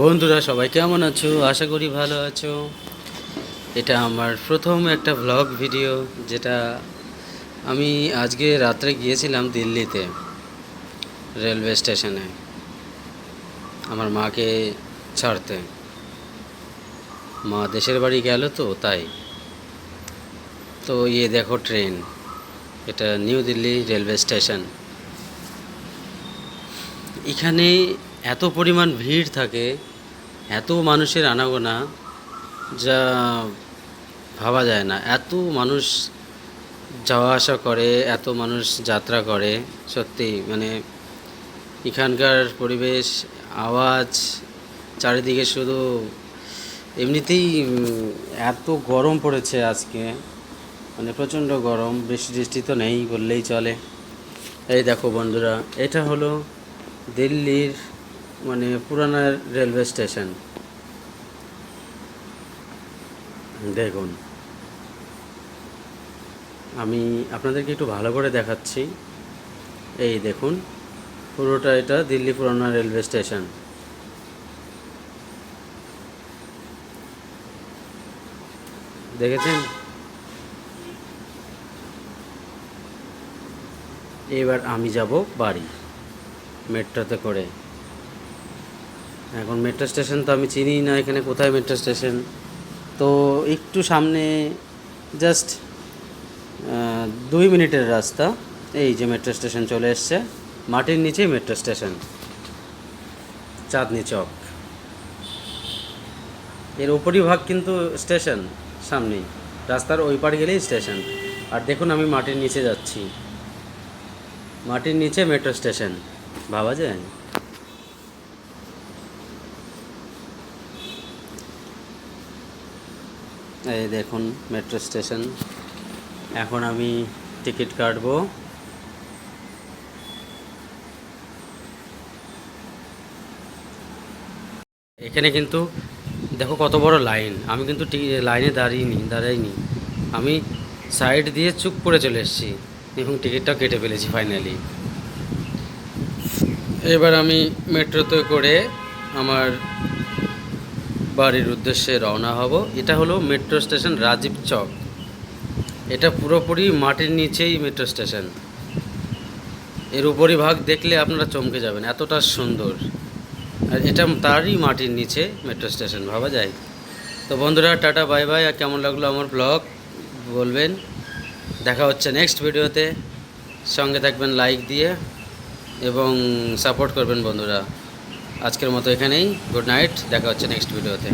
বন্ধুরা, সবাই কেমন আছো? আশা করি ভালো আছো। এটা আমার প্রথম একটা ভ্লগ ভিডিও যেটা আমি আজকে রাত্রে গিয়েছিলাম দিল্লিতে রেলওয়ে স্টেশনে আমার মাকে ছাড়তে। মা দেশের বাড়ি গেল তো, তাই। তো ইয়ে দেখো ট্রেন এটা নিউ দিল্লি রেলওয়ে স্টেশন এখানে এত পরিমাণ ভিড় থাকে, এত মানুষের আনাগোনা যা ভাবা যায় না। এত মানুষ যাওয়া আসা করে, এত মানুষ যাত্রা করে, সত্যি মানে এখানকার পরিবেশ, আওয়াজ, চারিদিকে শুধু এমনিতেই এত গরম পড়েছে আজকে মানে প্রচণ্ড গরম, বৃষ্টি টিষ্টি তো নেই বললেই চলে। এই দেখো বন্ধুরা, এটা হলো দিল্লির মানে পুরানা রেলওয়ে স্টেশন। দেখুন। আমি আপনাদেরকে একটু ভালো করে দেখাচ্ছি। এই দেখুন, পুরোটা এটা দিল্লি পুরানা রেলওয়ে স্টেশন। দেখেছেন? এবার আমি যাব বাড়ি, মেট্রোতে করে। এখন মেট্রো স্টেশন তো আমি চিনি না, এখানে কোথায় মেট্রো স্টেশন তো একটু সামনে জাস্ট দুই মিনিটের রাস্তা, এই যে মেট্রো স্টেশন চলে এসছে, মাটির নিচেই মেট্রো স্টেশন চাঁদনি চক। এর উপরই ভাগ কিন্তু স্টেশন সামনেই, রাস্তার ওই পার গেলেই স্টেশন আর দেখুন আমি মাটির নিচে যাচ্ছি। মাটির নিচে মেট্রো স্টেশন ভাবা যায়? এই দেখুন মেট্রো স্টেশন এখন আমি টিকিট কাটবো। এখানে কিন্তু, দেখো কত বড় লাইন আমি কিন্তু লাইনে দাঁড়িয়েনি দাঁড়াইনি। আমি সাইড দিয়ে চুপ করে চলে এসেছি এবং টিকিটটাও কেটে ফেলেছি ফাইনালি এবার আমি মেট্রোতে করে আমার বাড়ির উদ্দেশ্যে রওনা হব। এটা হলো মেট্রো স্টেশন রাজীব চক। এটা পুরোপুরি মাটির নিচেই মেট্রো স্টেশন। এর উপরি ভাগ দেখলে আপনারা চমকে যাবেন, এতটা সুন্দর। আর এটা তারই মাটির নিচে মেট্রো স্টেশন, ভাবা যায়। তো বন্ধুরা, টাটা, বাই বাই। আর কেমন লাগল আমার ব্লগ, বলবেন। দেখা হচ্ছে নেক্সট ভিডিওতে। সঙ্গে থাকবেন, লাইক দিয়ে। এবং সাপোর্ট করবেন বন্ধুরা। আজকের মতো এখানেই। Good night. দেখা হচ্ছে নেক্সট ভিডিওতে